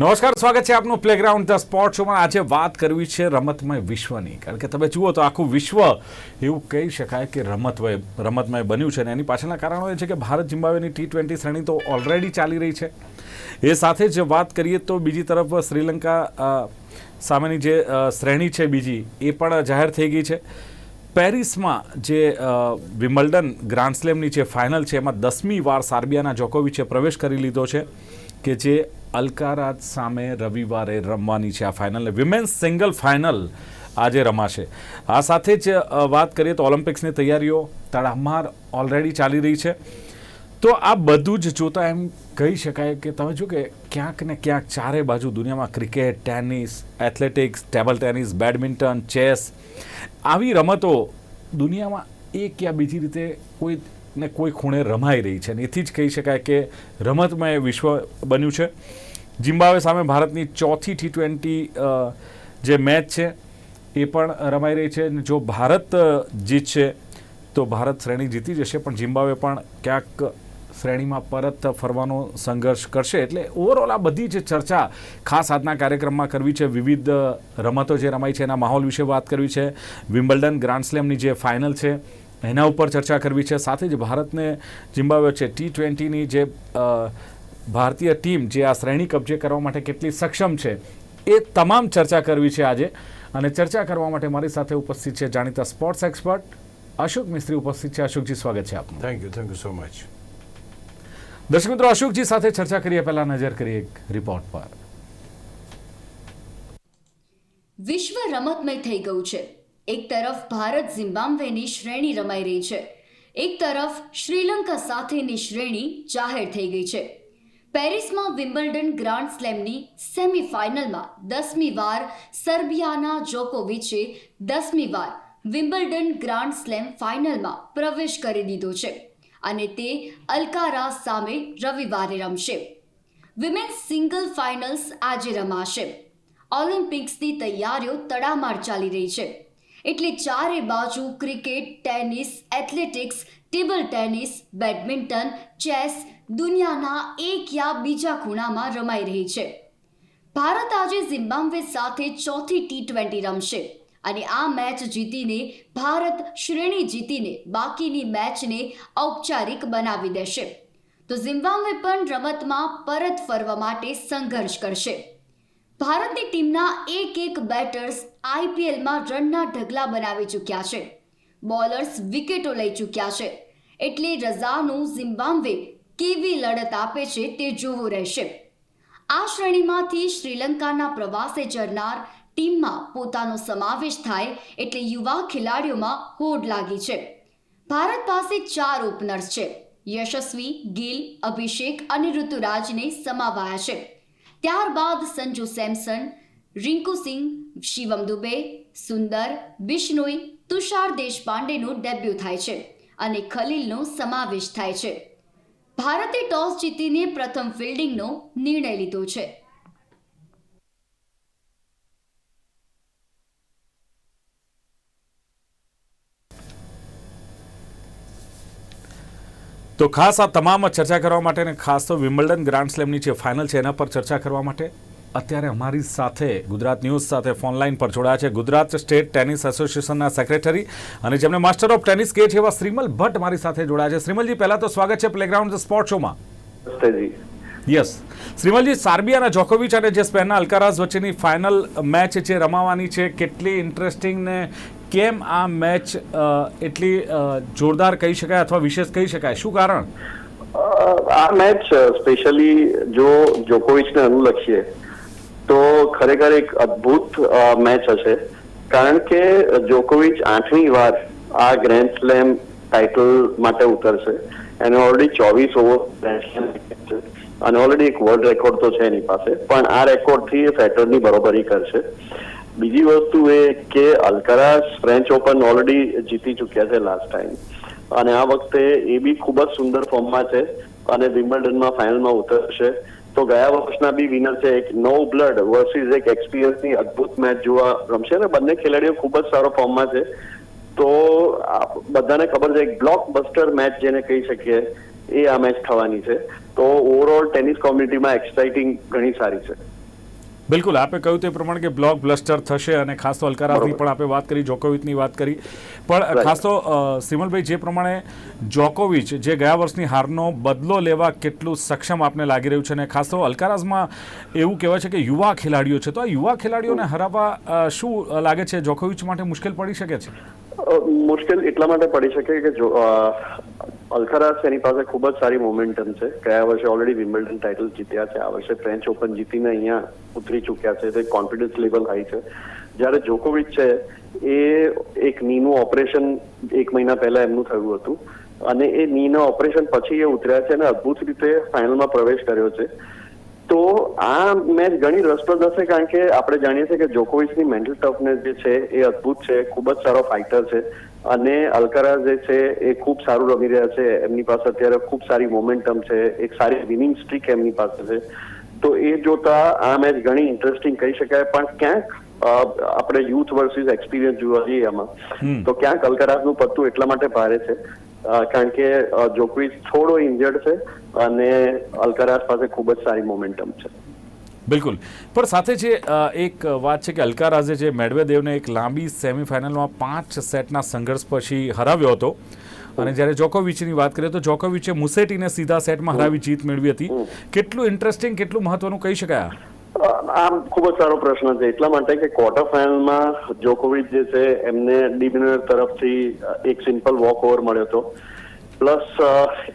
નમસ્કાર, સ્વાગત છે આપનું પ્લેગ્રાઉન્ડ ધ સ્પોર્ટ શોમાં આજે વાત કરવી છે રમતમય વિશ્વની. કારણ કે તમે જુઓ તો આખું વિશ્વ એવું કહી શકાય કે રમતમય રમતમય બન્યું છે. અને એની પાછળના કારણો એ છે કે ભારત જિમ્બાબ્વેની ટી ટ્વેન્ટી શ્રેણી તો ઓલરેડી ચાલી રહી છે. એ સાથે જ વાત કરીએ તો બીજી તરફ શ્રીલંકા સામેની જે શ્રેણી છે બીજી, એ પણ જાહેર થઈ ગઈ છે. પેરિસમાં જે વિમ્બલ્ડન ગ્રાન્ડ સ્લેમની જે ફાઇનલ છે, એમાં દસમી વાર સાર્બિયાના જોકોવિચે પ્રવેશ કરી લીધો છે. કે જે અલ્કારાજ સામે રવિવારે રમવાની છે આ ફાઇનલ વિમેન્સ સિંગલ ફાઇનલ આજે રમાશે. આ સાથે જ વાત કરીએ તો ઓલિમ્પિક્સની તૈયારીઓ તડામાર ઓલરેડી ચાલી રહી છે. તો આ બધું જ જોતા એમ કહી શકાય કે તમે જો કે ક્યાંક ને ક્યાંક ચારે બાજુ દુનિયામાં cricket, tennis athletics table tennis badminton chess આવી રમતો દુનિયામાં એક યા બીજી રીતે કોઈ ને કોઈ ખૂણે રમાઈ રહી છે. અને એથી જ કહી શકાય કે રમતમય વિશ્વ બન્યું છે. જિમ્બાવે સામે ભારતની ચોથી ટી ટ્વેન્ટી જે મેચ છે, એ પણ રમાઈ રહી છે. જો ભારત જીતશે, તો ભારત શ્રેણી જીતી જશે. પણ જિમ્બાબ્વે પણ ક્યાંક શ્રેણીમાં પરત ફરવાનો સંઘર્ષ કરશે. એટલે ઓવરઓલ આ બધી જ ચર્ચા ખાસ આજના કાર્યક્રમમાં કરવી છે, વિવિધ રમતો જે રમાઈ છે, એના માહોલ વિશે વાત કરવી છે. વિમ્બલ્ડન ગ્રાન્ડ સ્લેમની જે ફાઇનલ છે એના ઉપર ચર્ચા કરવી છે. સાથે જ ભારતને જિમ્બાબ્વે છે. ટી ટ્વેન્ટીની જે ભારતીય ટીમ જે આ શ્રેણી કબજે કરવા માટે કેટલી સક્ષમ છે એ તમામ ચર્ચા કરવી છે આજે. અને ચર્ચા કરવા માટે મારી સાથે ઉપસ્થિત છે જાણીતા સ્પોર્ટ્સ એક્સપર્ટ અશોક મિસ્ત્રી. ઉપસ્થિત છે. અશોકજી સ્વાગત છે આપનું. Thank you thank you so much દર્શક મિત્રો અશોકજી સાથે ચર્ચા કરીએ. પહેલા નજર કરીએ એક રિપોર્ટ પર. વિશ્વ રમતમય થઈ ગયું છે. એક તરફ ભારત ઝિમ્બાબ્વેની શ્રેણી રમાઈ રહી છે. એક તરફ શ્રીલંકા સાથેની શ્રેણી જાહેર થઈ ગઈ છે. પેરિસમાં વિમ્બલ્ડન ગ્રાન્ડ સ્લેમની સેમીફાઇનલમાં દસમી વાર સર્બિયાના જોકોવિચે દસમી વાર વિમ્બલ્ડન ગ્રાન્ડ સ્લેમ ફાઇનલમાં પ્રવેશ કરી દીધો છે અને તે અલકારા સામે રવિવારે રમશે. વિમેન્સ સિંગલ ફાઇનલ્સ આજે રમાશે. ઓલિમ્પિક્સની તૈયારીઓ તડામાર ચાલી રહી છે. એટલે ચારે બાજુ cricket, tennis, athletics, table tennis, badminton, chess દુનિયાના એક યા બીજા ખૂણામાં રમાઈ રહી છે. ભારત આજે ઝિમ્બાબ્વે સાથે ચોથી ટી ટ્વેન્ટી રમશે અને આ મેચ જીતીને ભારત શ્રેણી જીતીને બાકીની મેચને ઔપચારિક બનાવી દેશે. તો ઝિમ્બાબ્વે પણ રમતમાં પરત ફરવા માટે સંઘર્ષ કરશે. ભારતની ટીમના એક એક બેટર્સ આઈપીએલમાં રનના ઢગલા બનાવી ચૂક્યા છે. બોલર્સ વિકેટો લઈ ચૂક્યા છે. એટલે રઝાનું ઝિમ્બાબ્વે કેવી લડત આપે છે તે જોવું રહેશે. આ શ્રેણીમાંથી શ્રીલંકાના પ્રવાસે જનાર ટીમમાં પોતાનો સમાવેશ થાય એટલે યુવા ખેલાડીઓમાં હોડ લાગી છે. ભારત પાસે ચાર ઓપનર્સ છે. યશસ્વી, ગિલ, અભિષેક અને ઋતુરાજને સમાવાયા છે. ત્યારબાદ સંજુ સેમસન, રિંકુ સિંહ, શિવમ દુબે, સુંદર, બિશ્નોઈ, તુષાર દેશપાંડેનું ડેબ્યુ થાય છે અને ખલીલનો સમાવેશ થાય છે. ભારતે ટોસ જીતીને પ્રથમ ફિલ્ડિંગનો નિર્ણય લીધો છે. તો ખાસ આ તમામ ચર્ચા કરવા માટે અને ખાસ તો વિમ્બલ્ડન ગ્રાન્ડ સ્લેમની જે ફાઇનલ છે એના પર ચર્ચા કરવા માટે અત્યારે અમારી સાથે ગુજરાત ન્યૂઝ સાથે ફોનલાઈન પર જોડાયા છે. ગુજરાત સ્ટેટ ટેનિસ એસોસિએશનના સેક્રેટરી અને જેમને માસ્ટર ઓફ ટેનિસ કહે છે એવા શ્રીમલ ભટ્ટ મારી સાથે જોડાયા છે. શ્રીમલજી પહેલા તો સ્વાગત છે પ્લેગ્રાઉન્ડ સ્પોર્ટ શોમાં. યસ. શ્રીમલજી સાર્બિયાના જોકોવિચ અને જે સ્પેનના અલ્કારાઝ વચ્ચેની ફાઇનલ મેચ જે રમાવાની છે કેટલી ઇન્ટરેસ્ટિંગ ને કેમ આ મેચ એટલી જોરદાર કહી શકાય અથવા વિશેષ કહી શકાય? શું કારણ? આ મેચ, સ્પેશિયલી જો જોકોવિચને અનુલક્ષીએ, તો ખરેખર એક અદ્ભુત મેચ હશે. કારણ કે જોકોવિચ આઠમી વાર આ ગ્રેન્ડ સ્લેમ ટાઇટલ માટે ઉતરશે. એને ઓલરેડી ચોવીસ ઓવર ગ્રેન્ડ સ્લેમ અને ઓલરેડી એક વર્લ્ડ રેકોર્ડ તો છે એની પાસે. પણ આ રેકોર્ડથી એ ફેટરની બરોબરી કરશે. બીજી વસ્તુ એ કે અલ્કરાસ ફ્રેન્ચ ઓપન ઓલરેડી જીતી ચૂક્યા છે લાસ્ટ ટાઈમ અને આ વખતે એ બી ખૂબ જ સુંદર ફોર્મમાં છે અને વિમ્બલ્ડનમાં ફાઇનલમાં ઉતરશે. તો ગયા વર્ષના બી વિનર છે એક નો બ્લડ વર્સિસ એક એક્સપિરિયન્સની અદભુત મેચ જોવા રમશે ને? બંને ખેલાડીઓ ખૂબ જ સારો ફોર્મમાં છે. તો બધાને ખબર છે, એક બ્લોક બસ્ટર મેચ જેને કહી શકીએ, એ આ મેચ થવાની છે. તો ઓવરઓલ ટેનિસ કોમ્યુનિટીમાં એક્સાઇટિંગ ઘણી સારી છે. બિલકુલ આપે કહ્યું તે પ્રમાણે કે બ્લોક બ્લસ્ટર થશે અને ખાસ તો અલકારાની પણ આપે વાત કરી જોકોવિચની વાત કરી. પણ. ખાસ તો સિમલભાઈ જે પ્રમાણે જોકોવિચ જે ગયા વર્ષની હારનો બદલો લેવા કેટલું સક્ષમ આપને લાગી રહ્યું છે અને ખાસ તો અલકારાઝમાં એવું કહેવાય છે કે યુવા ખેલાડીઓ છે. તો આ યુવા ખેલાડીઓને હરાવવા શું લાગે છે? જોકોવિચ માટે મુશ્કેલ પડી શકે છે? મુશ્કેલ એટલા માટે પડી શકે કે જો અલ્કારાસ એની પાસે ખૂબ જ સારી મોમેન્ટમ છે. ગયા વર્ષે ઓલરેડી વિમ્બલ્ડન ટાઇટલ જીત્યા છે. આ વર્ષે ફ્રેન્ચ ઓપન જીતીને અહીંયા ઉતરી ચૂક્યા છે. તો કોન્ફિડન્સ લેવલ હાઈ છે. જ્યારે જોકોવિચ છે, એ એક નીનું ઓપરેશન એક મહિના પહેલા એમનું થયું હતું. અને એ નીના ઓપરેશન પછી એ ઉતર્યા છે અને અદ્ભુત રીતે ફાઇનલમાં પ્રવેશ કર્યો છે. તો આ મેચ ઘણી રસપ્રદ હશે કારણ કે આપણે જાણીએ છીએ કે જોકોવિચની મેન્ટલ ટફનેસ જે છે એ અદ્ભુત છે ખૂબ જ સારો ફાઇટર છે અને અલ્કારાઝ જે છે એ ખૂબ સારું રમી રહ્યા છે. એમની પાસે અત્યારે ખૂબ સારી મોમેન્ટમ છે એક સારી વિનિંગ સ્ટ્રીક એમની પાસે છે. તો એ જોતા આ મેચ ઘણી ઇન્ટરેસ્ટિંગ કહી શકાય. પણ ક્યાંક આપણે યુથ વર્સિસ એક્સપિરિયન્સ જોવા જઈએ એમાં તો ક્યાંક અલ્કારાઝનું પત્તું એટલા માટે ભારે છે કારણ કે જોકોવિચ થોડો ઇન્જર્ડ છે અને અલકારાસ પાસે ખૂબ જ સારી મોમેન્ટમ છે. બિલકુલ. પણ સાથે જે એક વાત છે કે અલકારાઝે જે મેડવેદેવને એક લાંબી સેમિફાઇનલમાં પાંચ સેટના સંઘર્ષ પછી હરાવ્યો હતો. અને જ્યારે જોકોવિચની વાત કરીએ તો જોકોવિચે મુસેટીને સીધા સેટમાં હરાવી જીત મેળવી હતી. કેટલું ઇન્ટરેસ્ટિંગ કેટલું મહત્વનું કહી શકાય આમ ખૂબ જ સારો પ્રશ્ન છે. એટલા માટે કે ક્વાર્ટર ફાઇનલમાં જોકોવિચ જે છે, એમને ડિમિનર તરફથી એક સિમ્પલ વોક ઓવર મળ્યો હતો. પ્લસ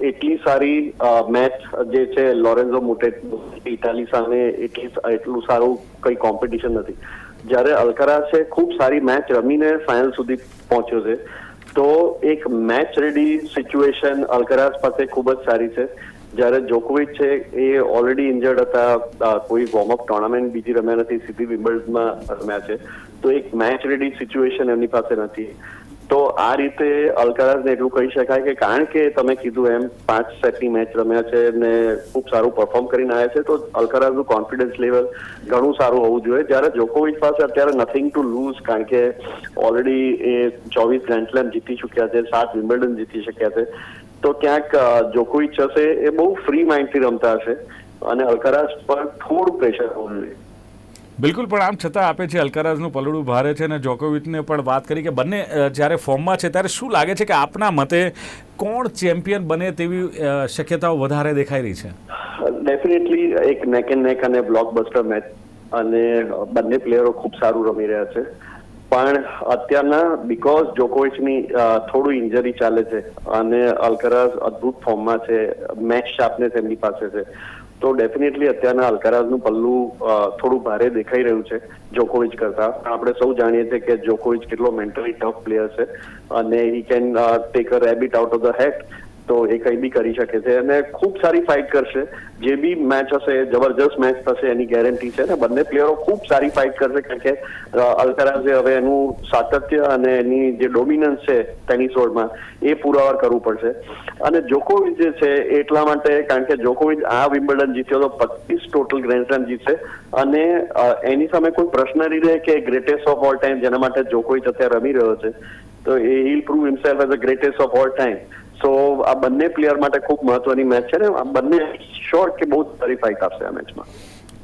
એટલી સારી મેચ જે છે લોરેન્ઝો મુટેટ ઇટાલી સામે એટલી એટલું સારું કંઈ કોમ્પિટિશન નથી. જ્યારે અલ્કારાસે ખૂબ સારી મેચ રમીને ફાઇનલ સુધી પહોંચ્યો છે. તો એક મેચ રેડી સિચ્યુએશન અલ્કારાસ પાસે ખૂબ જ સારી છે. જ્યારે જોકોવિચ છે, એ ઓલરેડી ઇન્જર્ડ હતા. કોઈ વોર્મઅપ ટુર્નામેન્ટ બીજી રમ્યા નથી. સીધી વિમ્બલ્ડમાં રમ્યા છે. તો એક મેચ રેડી સિચ્યુએશન એમની પાસે નથી. તો આ રીતે અલ્કારાઝને એટલું કહી શકાય કે કારણ કે તમે કીધું એમ, પાંચ સેટની મેચ રમ્યા છે ને ખૂબ સારું પરફોર્મ કરીને આવ્યા છે, તો અલ્કારાઝનું કોન્ફિડન્સ લેવલ ઘણું સારું હોવું જોઈએ. જ્યારે જોકોવિચ પાસે અત્યારે નથિંગ ટુ લૂઝ કારણ કે ઓલરેડી એ ચોવીસ ગ્રેન્ડ સ્લેમ જીતી ચૂક્યા છે, સાત વિમ્બલ્ડન જીતી શક્યા છે. તો ક્યાંક જોકોવિચ હશે એ બહુ ફ્રી માઇન્ડથી રમતા હશે અને અલ્કારાઝ પર થોડું પ્રેશર હોવું જોઈએ. બિલકુલ પણ આમ છતાં આપે છે અલકારાઝનું પલડું ભારે છે અને જોકોવિચને પણ વાત કરી કે બંને જ્યારે ફોર્મમાં છે ત્યારે શું લાગે છે કે આપના મતે કોણ ચેમ્પિયન બને તેવી શક્યતાઓ વધારે દેખાઈ રહી છે? ડેફિનેટલી એક નેક એન્ડ નેક અને બ્લોકબસ્ટર મેચ અને બંને પ્લેયરો ખૂબ સારું રમી રહ્યા છે. પણ અત્યારના બિકોઝ જોકોવિચની થોડું ઇન્જરી ચાલે છે અને અલકરાઝ અદ્ભુત ફોર્મમાં છે મેચ શાર્પનેસ એમની પાસે છે. તો ડેફિનેટલી અત્યારના અલ્કરાઝનું પલ્લું થોડું ભારે દેખાઈ રહ્યું છે જોકોવિચ કરતા. આપણે સૌ જાણીએ છીએ કે જોકોવિચ કેટલો મેન્ટલી ટફ પ્લેયર છે અને he can take a rabbit out of the hat તો એ કંઈ બી કરી શકે છે અને ખૂબ સારી ફાઇટ કરશે. જે બી મેચ હશે, જબરજસ્ત મેચ થશે, એની ગેરંટી છે અને બંને પ્લેયરો ખૂબ સારી ફાઇટ કરશે કારણ કે અલ્કારાઝે હવે એનું સાતત્ય અને એની જે ડોમિનન્સ છે ટેનિસ સોડમાં એ પુરાવાર કરવું પડશે. અને જોકોવિચ જે છે, એટલા માટે કારણ કે જોકોવિચ આ વિમ્બલ્ડન જીત્યો તો પચીસ ટોટલ ગ્રેન્ડ જીતશે. અને એની સામે કોઈ પ્રશ્ન નહીં રહે કે ગ્રેટેસ્ટ ઓફ ઓલ ટાઈમ જેના માટે જોકોવિચ અત્યારે રમી રહ્યો છે. તો એ he'll prove himself as a greatest of all time so આ બંને પ્લેયર માટે ખૂબ મહત્વની મેચ છે ને આ બંને શ્યોર કે બહુ ફાઇટ આપશે આ મેચમાં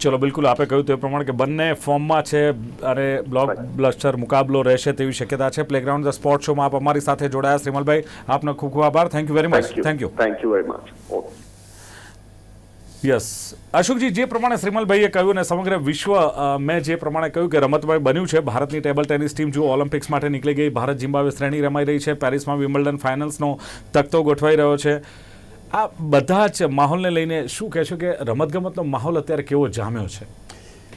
ચલો બિલકુલ આપે કહ્યું તે પ્રમાણે કે બંને ફોર્મમાં છે અને બ્લોક બ્લસ્ટર મુકાબલો રહેશે તેવી શક્યતા છે. પ્લેગ્રાઉન્ડ ધ સ્પોર્ટ શોમાં આપ અમારી સાથે જોડાયા. શ્રીમલભાઈ આપનો ખૂબ ખૂબ આભાર. Thank you very much thank you thank you very much okay yes Ashokji, જે પ્રમાણે શ્રીમલભાઈએ કહ્યું અને સમગ્ર વિશ્વ મેં જે પ્રમાણે કહ્યું કે રમતભાઈ બન્યું છે, ભારતની ટેબલ ટેનિસ ટીમ જો ઓલિમ્પિક્સ માટે નીકળી ગઈ, ભારત જિમ્બાબ્વે શ્રેણી રમાઈ રહી છે, પેરિસમાં વિમ્બલ્ડન ફાઇનલ્સનો તખતો ગોઠવાઈ રહ્યો છે. આ બધા જ માહોલને લઈને શું કહેશો કે રમતગમતનો માહોલ અત્યારે કેવો જામ્યો છે?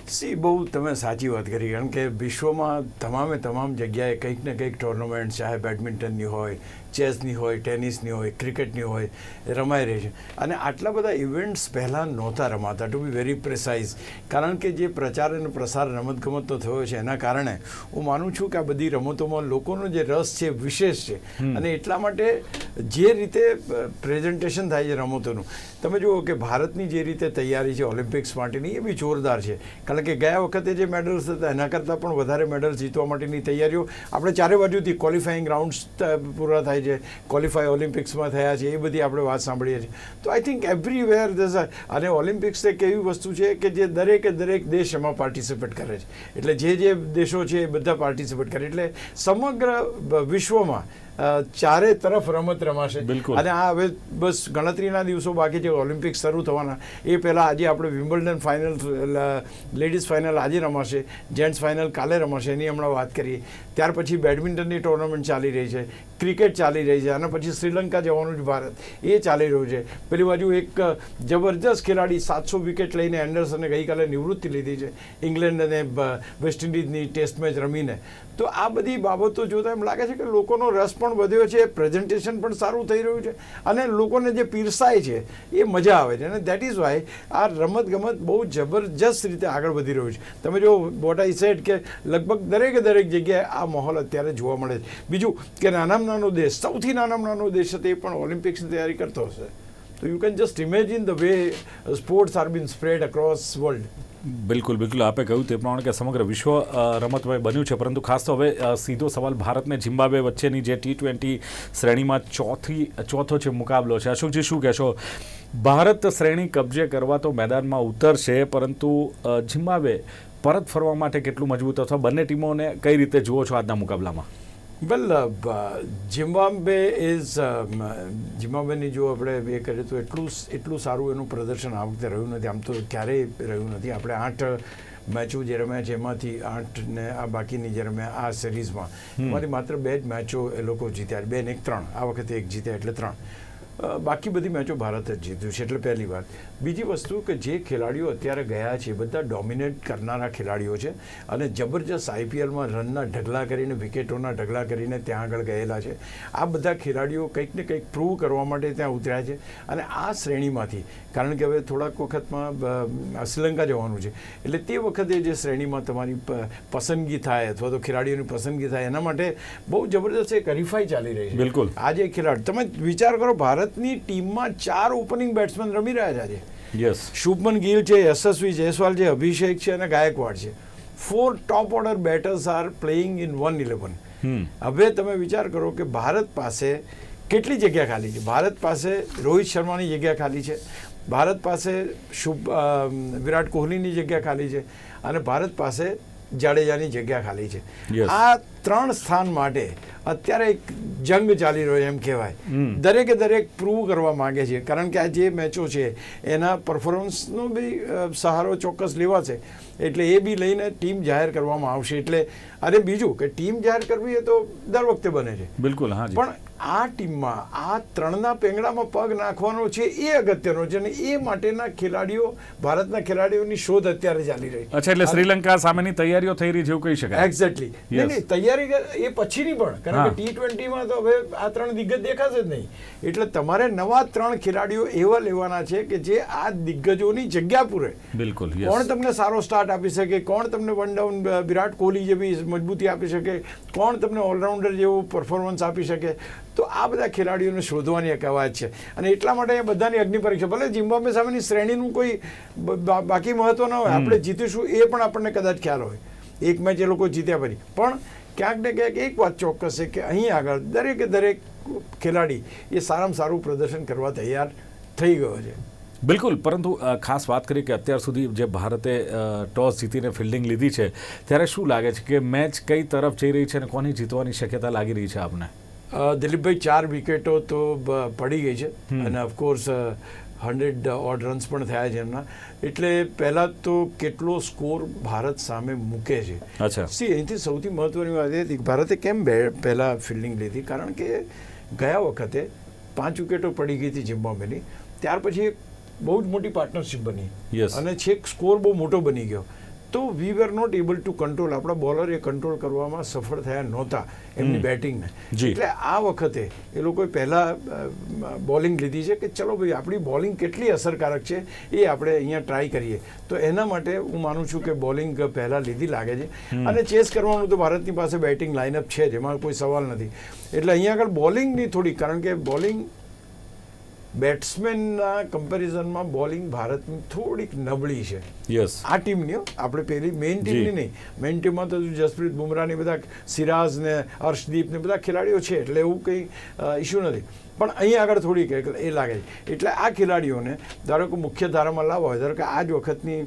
સી, બહુ તમે સાચી વાત કરી, કારણ કે વિશ્વમાં તમામે તમામ જગ્યાએ કંઈક ને કંઈક ટુર્નામેન્ટ ચાહે બેડમિન્ટનની હોય ચેસની હોય ટેનિસની હોય ક્રિકેટની હોય રમાઈ રહી છે. અને આટલા બધા ઇવેન્ટ્સ પહેલાં નહોતા રમાતા ટુ બી વેરી પ્રિસાઇઝ કારણ કે જે પ્રચાર અને પ્રસાર રમતગમતનો થયો છે એના કારણે હું માનું છું કે આ બધી રમતોમાં લોકોનો જે રસ છે વિશેષ છે. અને એટલા માટે જે રીતે પ્રેઝન્ટેશન થાય છે રમતોનું તમે જુઓ કે ભારતની જે રીતે તૈયારી છે ઓલિમ્પિક્સ માટેની એ બી જોરદાર છે. કારણ કે ગયા વખતે જે મેડલ્સ હતા એના કરતાં પણ વધારે મેડલ્સ જીતવા માટેની તૈયારીઓ આપણે ચારે બાજુથી ક્વોલિફાઇંગ રાઉન્ડ્સ પૂરા થાય છે ક્વોલિફાય ઓલિમ્પિક્સમાં થયા છે, એ બધી આપણે વાત સાંભળીએ છીએ. તો આઈ થિંક એવરીવેર ધઝ અને ઓલિમ્પિક્સ એક એવી વસ્તુ છે કે જે દરેકે દરેક દેશ એમાં પાર્ટિસિપેટ કરે છે. એટલે જે જે દેશો છે એ બધા પાર્ટિસિપેટ કરે. એટલે સમગ્ર વિશ્વમાં ચારે તરફ રમત રમાશે. બિલકુલ. અને આ હવે બસ ગણતરીના દિવસો બાકી છે ઓલિમ્પિક શરૂ થવાના. એ પહેલાં આજે આપણે વિમ્બલ્ડન ફાઇનલ લેડીઝ ફાઇનલ આજે રમાશે જેન્ટ્સ ફાઇનલ કાલે રમાશે એની હમણાં વાત કરીએ. ત્યાર પછી બેડમિન્ટનની ટુર્નામેન્ટ ચાલી રહી છે ક્રિકેટ ચાલી રહી છે અને પછી શ્રીલંકા જવાનું જ ભારત. એ ચાલી રહ્યું છે. પેલી બાજુ એક જબરજસ્ત ખેલાડી સાતસો વિકેટ લઈને એન્ડરસને ગઈકાલે નિવૃત્તિ લીધી છે ઇંગ્લેન્ડ અને વેસ્ટ ઇન્ડિઝની ટેસ્ટ મેચ રમીને. તો આ બધી બાબતો જોતાં એમ લાગે છે કે લોકોનો રસ પણ વધ્યો છે પ્રેઝન્ટેશન પણ સારું થઈ રહ્યું છે અને લોકોને જે પીરસાય છે, એ મજા આવે છે. અને દેટ ઇઝ વાય આ રમત ગમત બહુ જબરજસ્ત રીતે આગળ વધી રહ્યું છે. તમે જો વોટ સેડ કે લગભગ દરેકે દરેક જગ્યાએ આ માહોલ અત્યારે જોવા મળે છે. બીજું કે નાનામાં નાનો દેશ, સૌથી નાનામાં નાનો દેશ છે તે પણ ઓલિમ્પિક્સની તૈયારી કરતો હશે. તો you can just imagine the way sports are been spread across world બિલકુલ બિલકુલ. આપે કહ્યું તે પ્રમાણે કે સમગ્ર વિશ્વ રમતમય બન્યું છે. પરંતુ ખાસ તો હવે સીધો સવાલ ભારતને ઝિમ્બાબ્વે વચ્ચેની જે ટી ટ્વેન્ટી શ્રેણીમાં ચોથી, ચોથો છે મુકાબલો છે, અશોકજી, શું કહેશો? ભારત શ્રેણી કબજે કરવા તો મેદાનમાં ઉતરશે, પરંતુ ઝિમ્બાબ્વે પરત ફરવા માટે કેટલું મજબૂત? અથવા બંને ટીમોને કઈ રીતે જુઓ છો આજના મુકાબલામાં? વેલ જિમ્બાબ્વે ઇઝ જિમ્બાબ્વેની જો આપણે એ કરીએ તો એટલું એટલું સારું એનું પ્રદર્શન આ વખતે રહ્યું નથી. આમ તો ક્યારેય રહ્યું નથી. આપણે આઠ મેચો જે રમ્યા છે એમાંથી આઠ ને આ બાકીની જે રમ્યા આ સિરીઝમાં એમાંથી માત્ર બે જ મેચો એ લોકો જીત્યા. બે ને એક ત્રણ. આ વખતે એક જીત્યા એટલે ત્રણ. બાકી બધી મેચો ભારત જ જીત્યું છે એટલે પહેલી વાત. બીજી વસ્તુ કે જે ખેલાડીઓ અત્યારે ગયા છે એ બધા ડોમિનેટ કરનારા ખેલાડીઓ છે અને જબરજસ્ત આઈપીએલમાં રનના ઢગલા કરીને વિકેટોના ઢગલા કરીને ત્યાં આગળ ગયેલા છે. આ બધા ખેલાડીઓ કંઈક ને કંઈક પ્રૂવ કરવા માટે ત્યાં ઉતર્યા છે અને આ શ્રેણીમાંથી કારણ કે હવે થોડાક વખતમાં શ્રીલંકા જવાનું છે. એટલે તે વખતે જે શ્રેણીમાં તમારી પસંદગી થાય અથવા તો ખેલાડીઓની પસંદગી થાય એના માટે બહુ જબરજસ્ત એક હરીફાઈ ચાલી રહી છે. બિલકુલ. આજે ખેલાડી તમે વિચાર કરો ભારતની ટીમમાં ચાર ઓપનિંગ બેટ્સમેન રમી રહ્યા છે યસ શુભમન ગિલ છે યશસ્વી જયસ્વાલ છે અભિષેક છે અને ગાયકવાડ છે. Four top order batters are playing in one eleven હવે તમે વિચાર કરો કે ભારત પાસે કેટલી જગ્યા ખાલી છે? ભારત પાસે રોહિત શર્માની જગ્યા ખાલી છે. ભારત પાસે શુભ વિરાટ કોહલીની જગ્યા ખાલી છે. અને ભારત પાસે જાડેજાની જગ્યા ખાલી છે. આ ત્રણ સ્થાન માટે અત્યારે એક જંગ ચાલી રહ્યો એમ કહેવાય. દરેકે દરેક પ્રૂવ કરવા માંગે છે. કારણ કે આ જે મેચો છે એના પરફોર્મન્સનો બી સહારો ચોક્કસ લેવાશે એટલે એ બી લઈને ટીમ જાહેર કરવામાં આવશે. એટલે અને બીજું કે ટીમ જાહેર કરવી એ તો દર વખતે બને છે. બિલકુલ હા પણ આ ટીમમાં આ ત્રણના પેંગડામાં પગ નાખવાનો છે એ અગત્યનો છે અને એ માટેના ખેલાડીઓ ભારતના ખેલાડીઓની શોધ અત્યારે ચાલી રહી. છે એટલે શ્રીલંકા સામેની તૈયારીઓ થઈ રહી છે એવું કહી શકાય. એક્ઝેક્ટલી. નહીં તૈયારી એ પછીની પણ કારણ કે ટી ટ્વેન્ટીમાં તો હવે આ ત્રણ દિગ્ગજ દેખાશે જ નહીં. એટલે તમારે નવા ત્રણ ખેલાડીઓ એવા લેવાના છે કે જે આ દિગ્ગજોની જગ્યા પૂરે. બિલકુલ કોણ તમને સારો સ્ટાર્ટ આપી શકે? કોણ તમને વન ડાઉન વિરાટ કોહલી જેવી મજબૂતી આપી શકે? કોણ તમને ઓલરાઉન્ડર જેવું પરફોર્મન્સ આપી શકે? તો આ બધા ખેલાડીઓને શોધવાની એક અવાજ છે. અને એટલા માટે બધાની અગ્નિ પરીક્ષા ભલે જિમ્બાબ્વે સામેની શ્રેણીનું કોઈ બાકી મહત્વ ન હોય આપણે જીતીશું એ પણ આપણને કદાચ ખ્યાલ હોય. એક મેચ એ લોકો જીત્યા પછી. પણ ક્યાંક ને ક્યાંક એક વાત ચોક્કસ છે કે અહીં આગળ દરેકે દરેક ખેલાડી એ સારામાં સારું પ્રદર્શન કરવા તૈયાર થઈ ગયો છે. બિલકુલ પરંતુ ખાસ વાત કરીએ કે અત્યાર સુધી જે ભારતે ટોસ જીતીને ફિલ્ડિંગ લીધી છે ત્યારે શું લાગે છે કે મેચ કઈ તરફ જઈ રહી છે અને કોની જીતવાની શક્યતા લાગી રહી છે આપને? દિલીપભાઈ ચાર વિકેટો તો પડી ગઈ છે. અને ઓફકોર્સ હંડ્રેડ ઓડ રન્સ પણ થયા છે એમના. એટલે પહેલાં તો કેટલો સ્કોર ભારત સામે મૂકે છે. સી એથી સૌથી મહત્વની વાત એ હતી કે ભારતે કેમ બે પહેલાં ફિલ્ડિંગ લીધી? કારણ કે ગયા વખતે પાંચ વિકેટો પડી ગઈ હતી જિમ્બાબ્વેની ત્યાર પછી એક બહુ જ મોટી પાર્ટનરશિપ બની. અને છેક સ્કોર બહુ મોટો બની ગયો. તો we were not able to control આપણા બોલર એ કંટ્રોલ કરવામાં સફળ થયા નહોતા એમની બેટિંગને એટલે આ વખતે એ લોકોએ પહેલાં બોલિંગ લીધી છે કે ચલો ભાઈ આપણી બોલિંગ કેટલી અસરકારક છે એ આપણે અહીંયા ટ્રાય કરીએ. તો એના માટે હું માનું છું કે બોલિંગ પહેલાં લીધી લાગે છે. અને ચેસ કરવાનું તો ભારતની પાસે બેટિંગ લાઇનઅપ છે જ એમાં કોઈ સવાલ નથી. એટલે અહીંયા આગળ બોલિંગની થોડી કારણ કે બોલિંગ બેટ્સમેનના કમ્પેરિઝનમાં બોલિંગ ભારતની થોડીક નબળી છે. યસ આ ટીમની આપણે પેલી મેઇન ટીમની નહીં. મેઇન ટીમમાં તો જસપ્રીત બુમરાની બધા સિરાજ ને હર્ષદીપ ને બધા ખેલાડીઓ છે એટલે એવું કંઈ ઇશ્યુ નથી. પણ અહીં આગળ થોડીક એ લાગે છે. એટલે આ ખેલાડીઓને ધારો કે મુખ્ય ધારામાં લાવવા હોય ધારો કે આ જ વખતની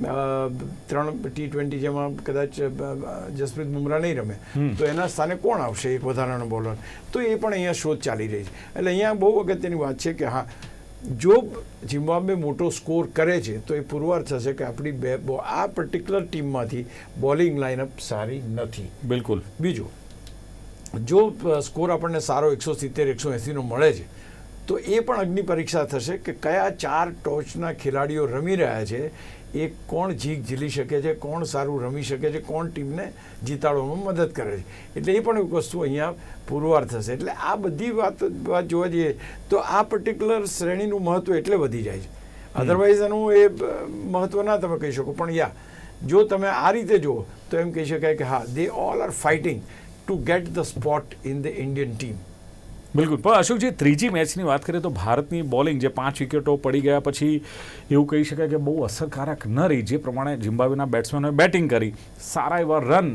ત્રણ ટી ટ્વેન્ટી જેમાં કદાચ જસપ્રીત બુમરાહ નહીં રમે. તો એના સ્થાને કોણ આવશે એક વધારાનો બોલર? તો એ પણ અહીંયા શોધ ચાલી રહી છે. એટલે અહીંયા બહુ અગત્યની વાત છે કે હા જો ઝિમ્બાબ્વે મોટો સ્કોર કરે છે તો એ પુરવાર થશે કે આપણી બે આ પર્ટિક્યુલર ટીમમાંથી બોલિંગ લાઇનઅપ સારી નથી. બિલકુલ. બીજું જો સ્કોર આપણને સારો એકસો સિત્તેર એકસો એંસીનો મળે છે તો એ પણ અગ્નિ પરીક્ષા થશે કે કયા ચાર ટોચના ખેલાડીઓ રમી રહ્યા છે એ કોણ જીક ઝીલી શકે છે કોણ સારું રમી શકે છે કોણ ટીમને જીતાડવામાં મદદ કરે છે. એટલે એ પણ એક વસ્તુ અહીંયા પુરવાર થશે. એટલે આ બધી વાત વાત જોવા જઈએ તો આ પર્ટિક્યુલર શ્રેણીનું મહત્ત્વ એટલે વધી જાય છે. અધરવાઇઝ એનું એ મહત્ત્વ ના તમે કહી શકો. પણ યા જો તમે આ રીતે જુઓ તો એમ કહી શકાય કે હા they all are fighting to get the spot in the Indian team બિલકુલ. પણ અશોકજી ત્રીજી મેચની વાત કરીએ તો ભારતની બોલિંગ જે પાંચ વિકેટો પડી ગયા પછી એવું કહી શકાય કે બહુ અસરકારક ન રહી. જે પ્રમાણે ઝિમ્બાબ્વેના બેટ્સમેનોએ બેટિંગ કરી. સારા એવા રન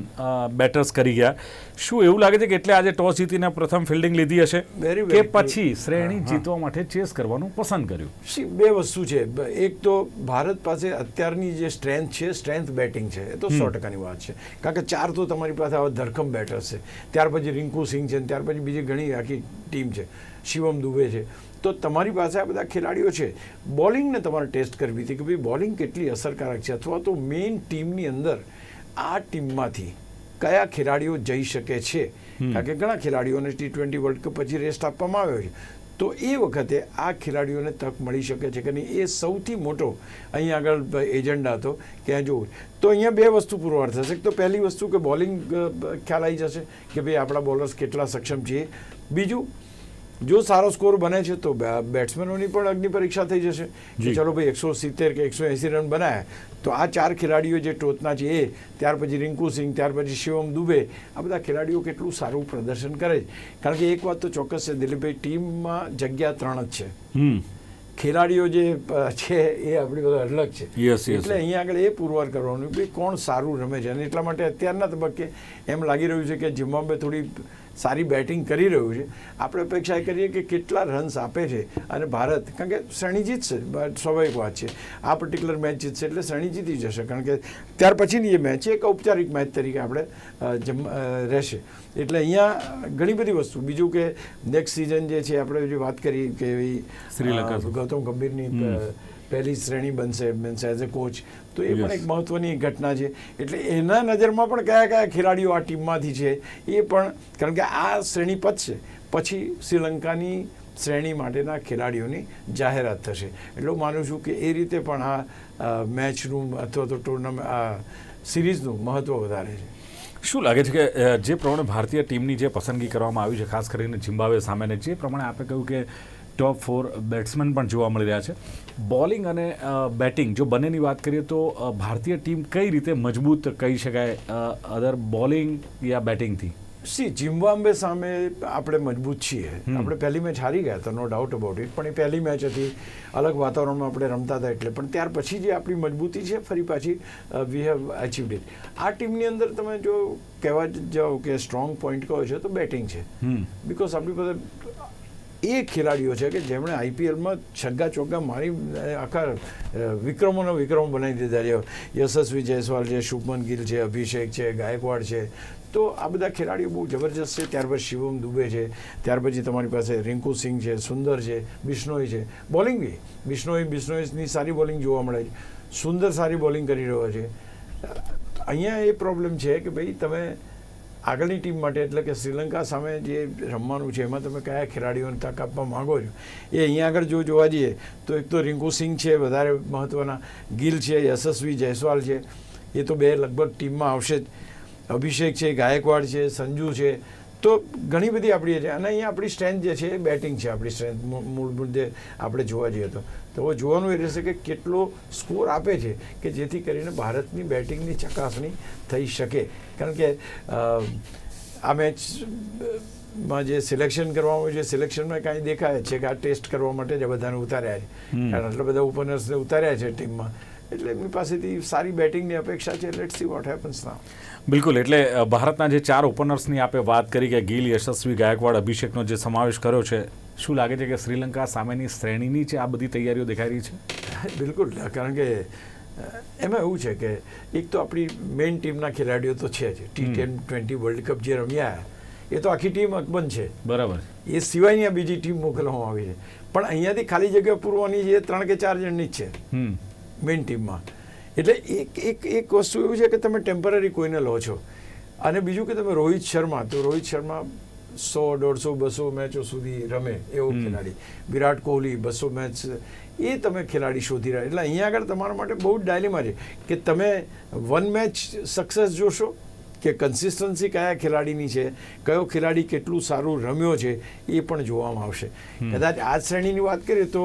બેટર્સ કરી ગયા. શું એવું લાગે છે કે એટલે આજે ટોસ જીતીને પ્રથમ ફિલ્ડિંગ લીધી હશે? કે પછી શ્રેણી જીતવા માટે ચેસ કરવાનું પસંદ કર્યું? બે વસ્તુ છે. એક તો ભારત પાસે અત્યારની જે સ્ટ્રેન્થ છે સ્ટ્રેન્થ બેટિંગ છે એ તો સો ટકાની વાત છે. કારણ કે ચાર તો તમારી પાસે આવા ધરખમ બેટર્સ છે. ત્યાર પછી રિંકુ સિંહ છે ત્યાર પછી બીજી ઘણી આખી ટીમ છે. શિવમ દુબે છે. તો તમારી પાસે આ બધા ખેલાડીઓ છે. બોલિંગને તમારે ટેસ્ટ કરવી હતી કે ભાઈ બોલિંગ કેટલી અસરકારક છે? અથવા તો મેઇન ટીમની અંદર આ ટીમમાંથી કયા ખેલાડીઓ જઈ શકે છે? કારણ કે ઘણા ખેલાડીઓને ટી ટ્વેન્ટી વર્લ્ડ કપ પછી રેસ્ટ આપવામાં આવ્યો છે. તો એ વખતે આ ખેલાડીઓને તક મળી શકે છે કે નહીં? એ સૌથી મોટો અહીંયા આગળ એજન્ડા હતો કે આ જોવું તો અહીંયા બે વસ્તુ પુરવાર થશે. તો પહેલી વસ્તુ કે બોલિંગ ખ્યાલ આવી જશે કે ભાઈ આપણા બોલર્સ કેટલા સક્ષમ છે બીજું જો સારો સ્કોર બને છે તો બેટ્સમેનોની પણ અગ્નિ પરીક્ષા થઈ જશે. કે. ચલો ભાઈ એકસો સિત્તેર કે એકસો એંસી રન બનાવ્યા તો આ ચાર ખેલાડીઓ જે ટોચના છે એ ત્યાર પછી રિંકુ સિંહ ત્યાર પછી શિવમ દુબે આ બધા ખેલાડીઓ કેટલું સારું પ્રદર્શન કરે છે. કારણ કે એક વાત તો ચોક્કસ છે દિલીપભાઈ ટીમમાં જગ્યા ત્રણ જ છે. ખેલાડીઓ જે છે એ આપણી બધા અલગ છે. એટલે અહીંયા આગળ એ પુરવાર કરવાનું કે કોણ સારું રમે છે. અને એટલા માટે અત્યારના તબક્કે એમ લાગી રહ્યું છે કે ઝિમ્બાબ્વે થોડી સારી બેટિંગ કરી રહ્યું છે. આપણે અપેક્ષા કરીએ કે કેટલા રન્સ આપે છે અને ભારત, કારણ કે શ્રેણી જીતશે સ્વાભાવિક વાત છે. આ પર્ટિક્યુલર મેચ જીતશે એટલે શ્રેણી જીતી જશે. કારણ કે ત્યાર પછીની એ મેચ એક ઔપચારિક મેચ તરીકે આપણે રહેશે. એટલે અહીંયા ઘણી બધી વસ્તુ. બીજું કે નેક્સ્ટ સિઝન જે છે આપણે જે વાત કરી કે શ્રીલંકા અ, ગૌતમ ગંભીરની પહેલી શ્રેણી બનશે મીન્સ એઝ એ કોચ તો એ પણ એક મહત્વની ઘટના છે. એટલે એના નજરમાં પણ કયા કયા ખેલાડીઓ આ ટીમમાંથી છે એ પણ કારણ કે આ શ્રેણી પતશે પછી શ્રીલંકાની શ્રેણી માટેના ખેલાડીઓની જાહેરાત થશે. એટલે હું માનું છું કે એ રીતે પણ આ અ, મેચનું અથવા તો ટુર્નામેન્ટ આ સિરીઝનું મહત્ત્વ વધારે છે. શું લાગે છે કે જે પ્રમાણે ભારતીય ટીમની જે પસંદગી કરવામાં આવી છે, ખાસ કરીને ઝિમ્બાવે સામેને, જે પ્રમાણે આપણે કહ્યું કે ટોપ ફોર બેટ્સમેન પણ જોવા મળી રહ્યા છે. બોલિંગ અને બેટિંગ જો બંનેની વાત કરીએ તો ભારતીય ટીમ કઈ રીતે મજબૂત કહી શકાય અધર બોલિંગ યા બેટિંગથી સી જિમ્બાબ્વે સામે આપણે મજબૂત છીએ. આપણે પહેલી મેચ હારી ગયા હતા નો ડાઉટ અબાઉટ ઇટ પણ એ પહેલી મેચ હતી અલગ વાતાવરણમાં આપણે રમતા હતા એટલે. પણ ત્યાર પછી જે આપણી મજબૂતી છે ફરી પાછી વી હેવ અચીવડ ઇટ આ ટીમની અંદર તમે જો કહેવા જાઓ કે સ્ટ્રોંગ પોઈન્ટ કહો છો તો બેટિંગ છે. બિકોઝ આપણી પાસે એ ખેલાડીઓ છે કે જેમણે આઈપીએલમાં છગ્ગા ચોગ્ગા મારી આખા વિક્રમોનો વિક્રમ બનાવી દીધા છે. યશસ્વી જયસ્વાલ છે શુભમન ગિલ છે અભિષેક છે ગાયકવાડ છે. તો આ બધા ખેલાડીઓ બહુ જબરજસ્ત છે. ત્યાર પછી શિવમ દુબે છે. ત્યાર પછી તમારી પાસે રિંકુ સિંહ છે, સુંદર છે, બિશ્નોઈ છે. બોલિંગ બી. બિશ્નોઈ, બિશ્નોઈની સારી બોલિંગ જોવા મળે છે. સુંદર સારી બોલિંગ કરી રહ્યો છે. અહીંયા એ પ્રોબ્લેમ છે કે ભાઈ તમે આગળની ટીમ માટે, એટલે કે શ્રીલંકા સામે જે રમવાનું છે, એમાં તમે કયા ખેલાડીઓને તક આપવા માંગો છો, એ અહીંયા આગળ જો જોવા જઈએ, તો એક તો રિંકુ સિંહ છે, વધારે મહત્ત્વના ગિલ છે, યશસ્વી જયસ્વાલ છે. એ તો બે લગભગ ટીમમાં આવશે જ. અભિષેક છે ગાયકવાડ છે સંજુ છે. તો ઘણી બધી આપણી છે. અને અહીંયા આપણી સ્ટ્રેન્થ જે છે એ બેટિંગ છે આપણી સ્ટ્રેન્થ. મૂળ મુદ્દે આપણે જોવા જઈએ તો. તો જોવાનું એ રહેશે કે કેટલો સ્કોર આપે છે કે જેથી કરીને ભારતની બેટિંગની ચકાસણી થઈ શકે. કારણ કે આ મેચમાં જે સિલેક્શન કરવામાં આવ્યું છે સિલેક્શનમાં કાંઈ દેખાય છે કે આ ટેસ્ટ કરવા માટે જ બધાને ઉતાર્યા છે. કારણ એટલા બધા ઓપનર્સને ઉતાર્યા છે ટીમમાં. એટલે એમની પાસેથી સારી બેટિંગની અપેક્ષા છે. Let see what happens now બિલકુલ એટલે ભારતના જે ચાર ઓપનર્સની આપે વાત કરી કે ગિલ યશસ્વી ગાયકવાડ અભિષેકનો જે સમાવેશ કર્યો છે શું લાગે છે કે શ્રીલંકા સામેની શ્રેણીની છે આ બધી તૈયારીઓ દેખાઈ રહી છે? બિલકુલ કારણ કે એમાં એવું છે કે એક તો આપણી મેઇન ટીમના ખેલાડીઓ તો છે જ. T ten twenty World Cup જે રમ્યા એ તો આખી ટીમ અકબંધ છે. બરાબર. એ સિવાયની આ બીજી ટીમ મોકલવામાં આવી છે. પણ અહીંયાથી ખાલી જગ્યા પૂરવાની છે ત્રણ કે ચાર જણની જ છે. હમ. મેઇન ટીમમાં. એટલે એક એક એક વસ્તુ એવું છે કે તમે ટેમ્પરરી કોઈને લો છો. અને બીજું કે તમે રોહિત શર્મા તો રોહિત શર્મા સો દોઢસો બસો મેચો સુધી રમે એવો ખેલાડી. વિરાટ કોહલી બસો મેચ એ તમે ખેલાડી શોધી રહ્યા. એટલે અહીંયા આગળ તમારા માટે બહુ જ ડાયલેમા છે કે તમે વન મેચ સક્સેસ જોશો કે કન્સિસ્ટન્સી કયા ખેલાડીની છે કયો ખેલાડી કેટલું સારું રમ્યો છે એ પણ જોવામાં આવશે. કદાચ આ શ્રેણીની વાત કરીએ તો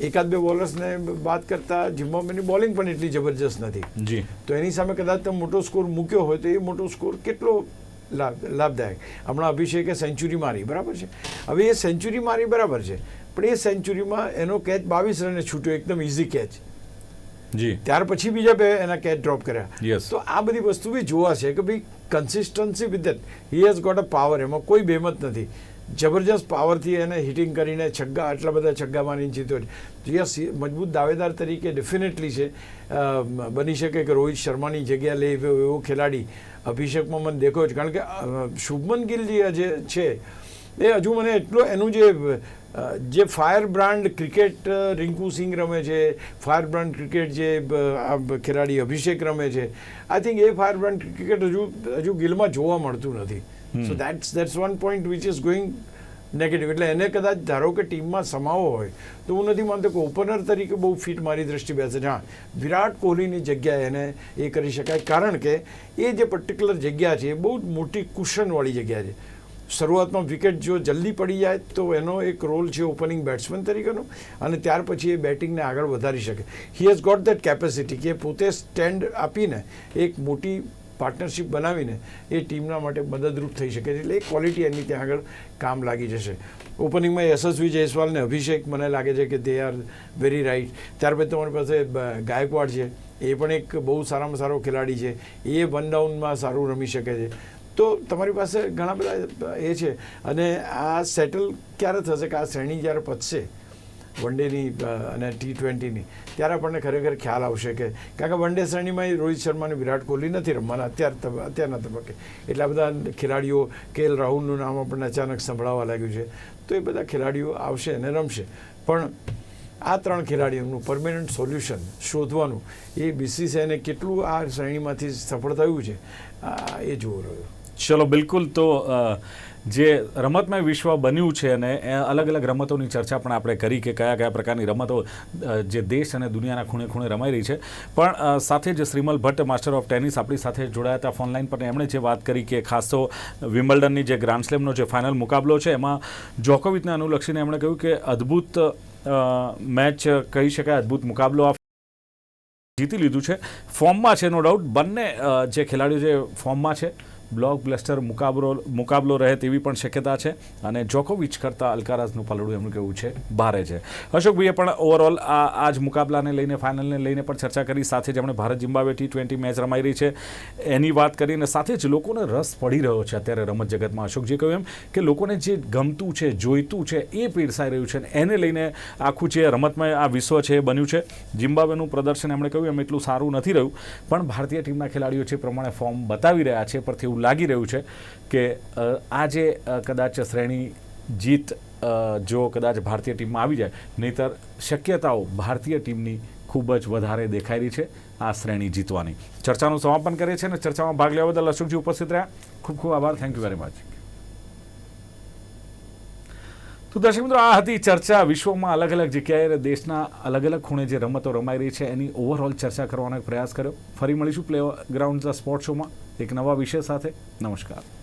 એકાદ બે બોલર્સને વાત કરતા જિમ્બાબ્વેની બોલિંગ પણ એટલી જબરજસ્ત નથી. જી. તો એની સામે કદાચ તમે મોટો સ્કોર મૂક્યો હોય તો એ મોટો સ્કોર કેટલો લાભ લાભદાયક? હમણાં અભિષેકે સેન્ચુરી મારી બરાબર છે? હવે એ સેન્ચુરી મારી બરાબર છે. પણ એ સેન્ચુરીમાં એનો કેચ બાવીસ રને છૂટ્યો એકદમ ઇઝી કેચ જી. ત્યાર પછી બીજા બે એના કેચ ડ્રોપ કર્યા. તો આ બધી વસ્તુ બી જોવા છે કે ભાઈ consistency with that he has got a power એમાં કોઈ બેમત નથી. જબરજસ્ત પાવરથી એને હિટિંગ કરીને છગ્ગા, આટલા બધા છગ્ગા મારીને જીત્યો છે. યસ મજબૂત દાવેદાર તરીકે ડેફિનેટલી છે. બની શકે કે રોહિત શર્માની જગ્યા લે એવો ખેલાડી અભિષેકમાં મને દેખો જ કારણ કે શુભમન ગિલ જે છે, એ હજુ મને એટલો એનું જે જે firebrand cricket Rinku Singh રમે છે, ફાયર બ્રાન્ડ ક્રિકેટ જે ખેલાડી અભિષેક રમે છે. I think a firebrand cricket હજુ હજુ ગિલમાં જોવા મળતું નથી. So that's that's one point which is going negative એટલે એને કદાચ ધારો કે ટીમમાં સમાવો હોય, તો હું નથી માનતો કે ઓપનર તરીકે બહુ ફિટ મારી દ્રષ્ટિ બેસે હા, વિરાટ કોહલીની જગ્યાએ એને એ કરી શકાય. કારણ કે એ જે પર્ટિક્યુલર જગ્યા છે, એ બહુ જ મોટી કુશનવાળી જગ્યા છે. શરૂઆતમાં વિકેટ જો જલ્દી પડી જાય, તો એનો એક રોલ છે ઓપનિંગ બેટ્સમેન તરીકેનો. અને ત્યાર પછી એ બેટિંગને આગળ વધારી શકે. He has got that capacity કે પોતે સ્ટેન્ડ આપીને એક મોટી પાર્ટનરશિપ બનાવીને એ ટીમના માટે મદદરૂપ થઈ શકે એટલે એ ક્વોલિટી એની ત્યાં આગળ કામ લાગી જશે. ઓપનિંગમાં યશસ્વી જયસ્વાલ ને અભિષેક મને લાગે છે કે દે આર વેરી રાઇટ ત્યારબાદ તમારી પાસે ગાયકવાડ છે. એ પણ એક બહુ સારામાં સારો ખેલાડી છે. એ વન ડાઉનમાં સારું રમી શકે છે. તો તમારી પાસે ઘણા બધા એ છે. અને આ સેટલ ક્યારે થશે કે આ શ્રેણી જ્યારે પતશે? વન ડેની અને ટી ટ્વેન્ટીની. ત્યારે આપણને ખરેખર ખ્યાલ આવશે કે, કારણ કે વન ડે શ્રેણીમાં રોહિત શર્મા અને વિરાટ કોહલી નથી રમવાના અત્યાર અત્યારના તબક્કે. એટલા બધા ખેલાડીઓ કે એલ રાહુલનું નામ આપણને અચાનક સંભળાવવા લાગ્યું છે. તો એ બધા ખેલાડીઓ આવશે અને રમશે. પણ આ ત્રણ ખેલાડીઓનું પરમેનન્ટ સોલ્યુશન શોધવાનું એ બીસીસીઆઈને કેટલું આ શ્રેણીમાંથી સફળ થયું છે એ જોવું રહ્યું. ચલો, બિલકુલ તો જે રમતમય વિશ્વ બન્યું છે અને અલગ અલગ રમતોની ચર્ચા પણ આપણે કરી કે કયા કયા પ્રકારની રમતો જે દેશ અને દુનિયાના ખૂણે ખૂણે રમાઈ રહી છે. પણ સાથે જ Shrimal Bhatt, master of tennis આપણી સાથે જોડાયા હતા ફોનલાઈન પર એમણે જે વાત કરી કે ખાસ તો વિમ્બલ્ડનની જે ગ્રાન્ડ સ્લેમનો જે ફાઇનલ મુકાબલો છે, એમાં જોકોવિચને અનુલક્ષીને એમણે કહ્યું કે અદ્ભુત મેચ કહી શકાય, અદ્ભુત મુકાબલો આ જીતી લીધું છે. ફોર્મમાં છે, નો ડાઉટ, બંને જે ખેલાડીઓ જે ફોર્મમાં છે બ્લોક બ્લેસ્ટર મુકાબલો મુકાબલો રહે તેવી પણ શક્યતા છે અને જોકોવિચ કરતાં અલકારાઝનું પલડું એમનું કહેવું છે, ભારે છે. અશોકભાઈએ પણ ઓવરઓલ આ આ જ મુકાબલાને લઈને ફાઇનલને લઈને પણ ચર્ચા કરી, સાથે જેમણે Bharat Zimbabwe T twenty match રમાઈ રહી છે. એની વાત કરીને સાથે જ લોકોને રસ પડી રહ્યો છે અત્યારે રમત જગતમાં. અશોકજીએ કહ્યું એમ કે લોકોને જે ગમતું છે, જોઈતું છે, એ પીરસાઈ રહ્યું છે એને લઈને આખું જે રમતમાં આ વિશ્વ છે એ બન્યું છે. જિમ્બાબ્વેનું પ્રદર્શન એમણે કહ્યું એમ એટલું સારું નથી રહ્યું, પણ ભારતીય ટીમના ખેલાડીઓ છે પ્રમાણે ફોર્મ બતાવી રહ્યા છે પરથી એવું લાગી રહ્યું છે કે આ જે કદાચ શ્રેણી જીત જો કદાચ ભારતીય ટીમમાં આવી જાય, નહીતર શક્યતાઓ ભારતીય ટીમની ખૂબ જ વધારે દેખાઈ રહી છે આ શ્રેણી જીતવાની. ચર્ચાનું સમાપન કરે છે અને ચર્ચામાં ભાગ લેવા બદલ અશોકજી ઉપસ્થિત રહ્યા. ખૂબ ખૂબ આભાર. થેન્ક યુ વેરી મચ તો દર્શક મિત્રો, આ હતી ચર્ચા વિશ્વમાં અલગ અલગ જગ્યાએ દેશના અલગ અલગ ખૂણે જે રમતો રમાઈ રહી છે, એની ઓવરઓલ ચર્ચા કરવાનો પ્રયાસ કર્યો. ફરી મળીશું પ્લે ગ્રાઉન્ડ ધ સ્પોર્ટ શોમાં એક નવા વિષય સાથે. નમસ્કાર.